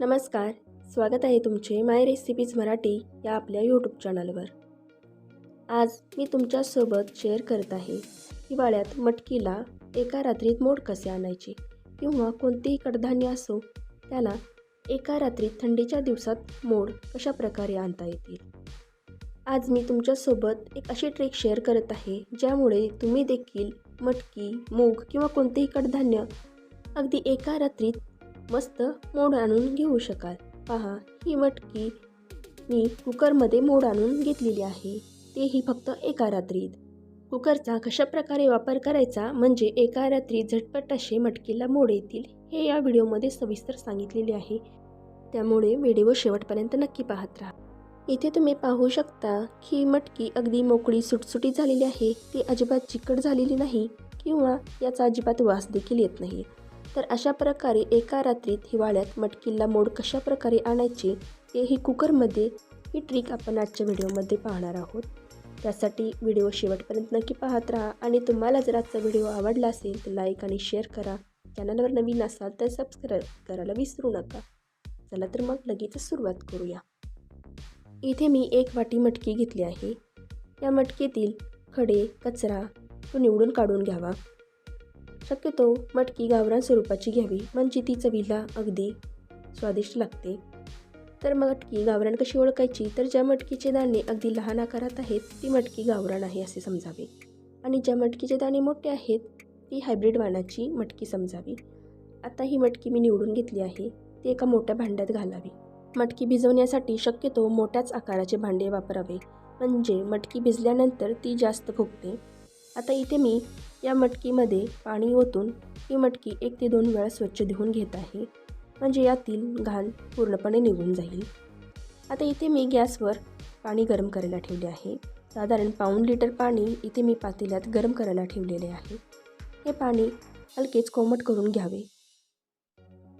नमस्कार स्वागत आहे तुमचे माय रेसिपीज मराठी या आपल्या यूट्यूब चॅनलवर आज मी तुमच्यासोबत शेअर करत आहे हिवाळ्यात मटकीला एका रात्रीत मोड कसे आणायचे किंवा कोणतेही कडधान्य असो त्याला एका रात्रीत थंडीच्या दिवसात मोड कशा प्रकारे आणता येतील? आज मी तुमच्यासोबत एक अशी ट्रिक शेअर करत आहे ज्यामुळे तुम्ही देखील मटकी मूग किंवा कोणतेही कडधान्य अगदी एका रात्रीत मस्त मोड आणून घेऊ शकाल. पहा ही मटकी मी कुकरमध्ये मोड आणून घेतलेली आहे. तेही फक्त एका रात्रीत. कुकरचा कशाप्रकारे वापर करायचा म्हणजे एका रात्री झटपट असे मटकीला मोड येतील हे या व्हिडिओमध्ये सविस्तर सांगितलेले आहे. त्यामुळे व्हिडिओ शेवटपर्यंत नक्की पाहत राहा. इथे तुम्ही पाहू शकता की मटकी अगदी मोकळी सुटसुटीत झालेली आहे. ती अजिबात चिकट झालेली नाही किंवा याचा अजिबात वास देखील येत नाही. तर अशा प्रकारे एका रात्रीत हिवाळ्यात मटकीला मोड कशा प्रकारे आणायचे हेही ही कुकरमध्ये ही ट्रिक आपण आजच्या व्हिडिओमध्ये पाहणार आहोत. त्यासाठी व्हिडिओ शेवटपर्यंत नक्की पाहत राहा आणि तुम्हाला जर आजचा व्हिडिओ आवडला असेल तर लाईक आणि शेअर करा. चॅनलवर नवीन असाल तर सबस्क्राईब करायला विसरू नका. चला तर मग लगेच सुरुवात करूया. इथे मी एक वाटी मटकी घेतली आहे. या मटकीतील खडे कचरा तो निवडून काढून घ्यावा. शक्यतो मटकी गावरान स्वरूपाची घ्यावी. म्हणजे ती चवीला अगदी स्वादिष्ट लागते. तर मटकी गावरान कशी ओळखायची? तर ज्या मटकीचे दाणे अगदी लहान आकारात आहेत ती मटकी गावरान आहे असे समजावे. आणि ज्या मटकीचे दाणे मोठे आहेत ती हायब्रिड वाणाची मटकी समजावी. आता ही मटकी मी निवडून घेतली आहे ती एका मोठ्या भांड्यात घालावी. मटकी भिजवण्यासाठी शक्यतो मोठ्याच आकाराचे भांडे वापरावे. म्हणजे मटकी भिजल्यानंतर ती जास्त फुगते आता इथे मी या मटकीमध्ये पाणी ओतून ही मटकी एक ते दोन वेळा स्वच्छ धुवून घेत आहे. म्हणजे यातील घाण पूर्णपणे निघून जाईल. आता इथे मी गॅसवर पाणी गरम करायला ठेवले आहे. साधारण पाऊण लिटर पाणी इथे मी पातेल्यात गरम करायला ठेवलेले आहे. हे पाणी हलकेच कोमट करून घ्यावे.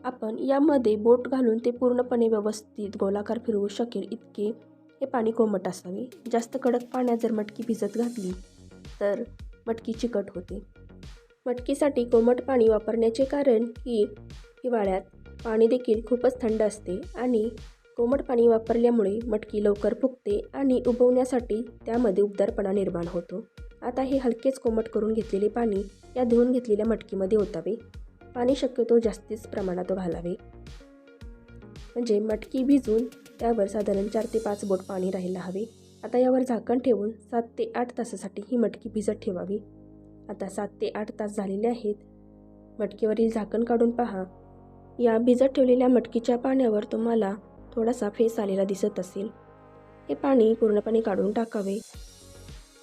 आपण यामध्ये बोट घालून ते पूर्णपणे व्यवस्थित गोलाकार फिरवू शकेल इतके हे पाणी कोमट असावे. जास्त कडक पाण्यात जर मटकी भिजत घातली तर मटकी चिकट होते. मटकीसाठी कोमट पाणी वापरण्याचे कारण की हिवाळ्यात पाणी देखील खूपच थंड असते आणि कोमट पाणी वापरल्यामुळे मटकी लवकर फुगते आणि उबवण्यासाठी त्यामध्ये उबदारपणा निर्माण होतो. आता हे हलकेच कोमट करून घेतलेले पाणी या धुवून घेतलेल्या मटकीमध्ये ओतावे. पाणी शक्यतो जास्तीच प्रमाणात घालावे. म्हणजे मटकी भिजून त्यावर साधारण चार ते पाच बोट पाणी राहायला हवे. आता यावर झाकण ठेवून सात ते आठ तासासाठी ही मटकी भिजत ठेवावी. आता सात ते आठ तास झालेले आहेत. मटकीवरील झाकण काढून पहा. या भिजत ठेवलेल्या मटकीच्या पाण्यावर तुम्हाला थोडासा फेस आलेला दिसत असेल. हे पाणी पूर्णपणे काढून टाकावे.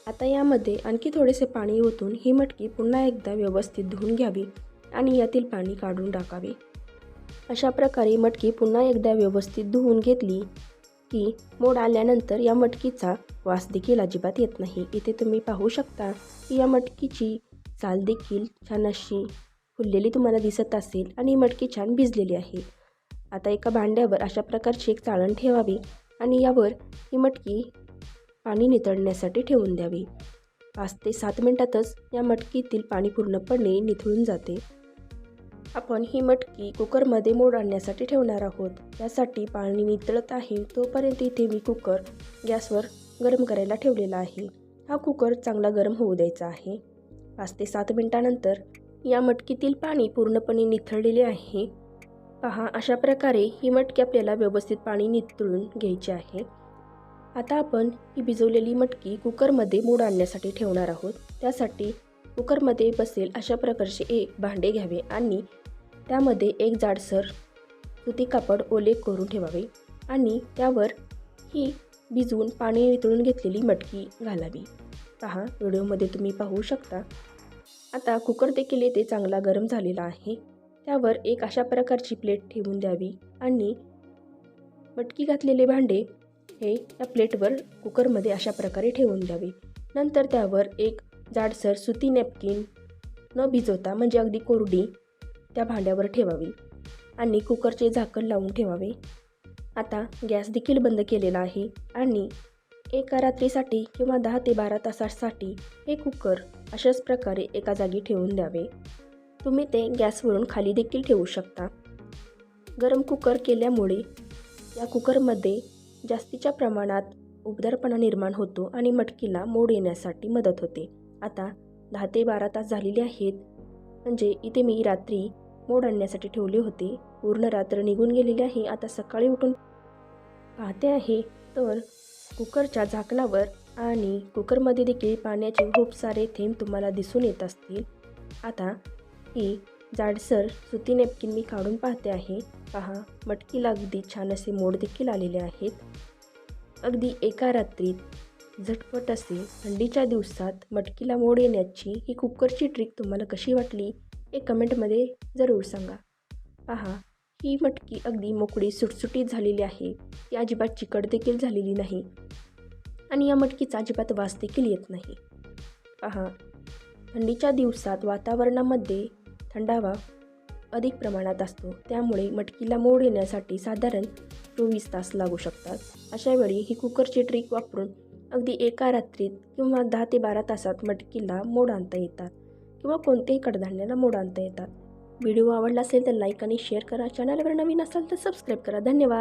आता यामध्ये आणखी थोडेसे पाणी ओतून ही मटकी पुन्हा एकदा व्यवस्थित धुवून घ्यावी आणि यातील पाणी काढून टाकावे. अशा प्रकारे मटकी पुन्हा एकदा व्यवस्थित धुवून घेतली की मोड आल्यानंतर या मटकीचा वास देखील अजिबात येत नाही. इथे तुम्ही पाहू शकता की या मटकीची चाल देखील छान अशी फुललेली तुम्हाला दिसत असेल आणि मटकी छान भिजलेली आहे. आता एका भांड्यावर अशा प्रकारची एक चाळण ठेवावी आणि यावर ही मटकी पाणी नितळण्यासाठी ठेवून द्यावी. पाच ते सात मिनटातच या मटकीतील पाणी पूर्णपणे निथळून जाते. आपण ही मटकी कुकरमध्ये मोड आणण्यासाठी ठेवणार आहोत. त्यासाठी पाणी नितळत आहे तोपर्यंत इथे मी कुकर गॅसवर गरम करायला ठेवलेला आहे. हा कुकर चांगला गरम होऊ द्यायचा आहे. पाच ते सात मिनटानंतर या मटकीतील पाणी पूर्णपणे निथळलेले आहे. पहा अशा प्रकारे ही मटकी आपल्याला व्यवस्थित पाणी नितळून घ्यायची आहे. आता आपण ही भिजवलेली मटकी कुकरमध्ये मोड आणण्यासाठी ठेवणार आहोत. त्यासाठी कुकरमध्ये बसेल अशा प्रकारचे एक भांडे घ्यावे आणि त्यामध्ये एक जाडसर सुती कापड ओले करून ठेवावे आणि त्यावर ही भिजवून पाणी वितळून घेतलेली मटकी घालावी. पहा व्हिडिओमध्ये तुम्ही पाहू शकता. आता कुकर देखील येथे चांगला गरम झालेला आहे. त्यावर एक अशा प्रकारची प्लेट ठेवून द्यावी आणि मटकी घातलेले भांडे हे त्या प्लेटवर कुकरमध्ये अशा प्रकारे ठेवून द्यावे. नंतर त्यावर एक जाडसर सुती नॅपकिन न भिजवता म्हणजे अगदी कोरडी त्या भांड्यावर ठेवावी आणि कुकरचे झाकण लावून ठेवावे. आता गॅस देखील बंद केलेला आहे आणि एका रात्रीसाठी किंवा दहा ते बारा तासासाठी हे कुकर अशाच प्रकारे एका जागी ठेवून द्यावे. तुम्ही ते गॅसवरून खाली देखील ठेवू शकता. गरम कुकर केल्यामुळे या कुकरमध्ये जास्तीच्या प्रमाणात उबदारपणा निर्माण होतो आणि मटकीला मोड येण्यासाठी मदत होते. आता दहा ते बारा तास झालेले आहेत. म्हणजे इथे मी रात्री मोड आणण्यासाठी ठेवले होते. पूर्ण रात्र निघून गेलेली आहे. आता सकाळी उठून पाहते आहे. तर कुकरच्या झाकणावर आणि कुकरमध्ये देखील पाण्याचे खूप सारे थेंब तुम्हाला दिसून येत असतील. आता ही जाडसर सुती नेपकिन मी काढून पाहते आहे. पहा मटकीला अगदी छान असे मोड देखील आलेले आहेत. अगदी एका रात्रीत झटपट असे थंडीच्या दिवसात मटकीला मोड येण्याची ही कुकरची ट्रिक तुम्हाला कशी वाटली हे कमेंटमध्ये जरूर सांगा. पहा ही मटकी अगदी मोकळी सुटसुटीत झालेली आहे. ती अजिबात चिकट देखील झालेली नाही. आणि या मटकीचा अजिबात वास देखील येत नाही. पहा थंडीच्या दिवसात वातावरणामध्ये थंडावा अधिक प्रमाणात असतो. त्यामुळे मटकीला मोड येण्यासाठी साधारण चोवीस तास लागू शकतात. अशावेळी ही कुकरची ट्रिक वापरून अगदी एका रात्रीत किंवा दहा ते बारा तासात मटकीला मोड आणता येतात किंवा कोणत्याही कडधान्याला मोड आणता येतात. व्हिडिओ आवडला असेल तर लाईक आणि शेअर करा. चॅनलवर नवीन असाल तर सबस्क्राईब करा. धन्यवाद.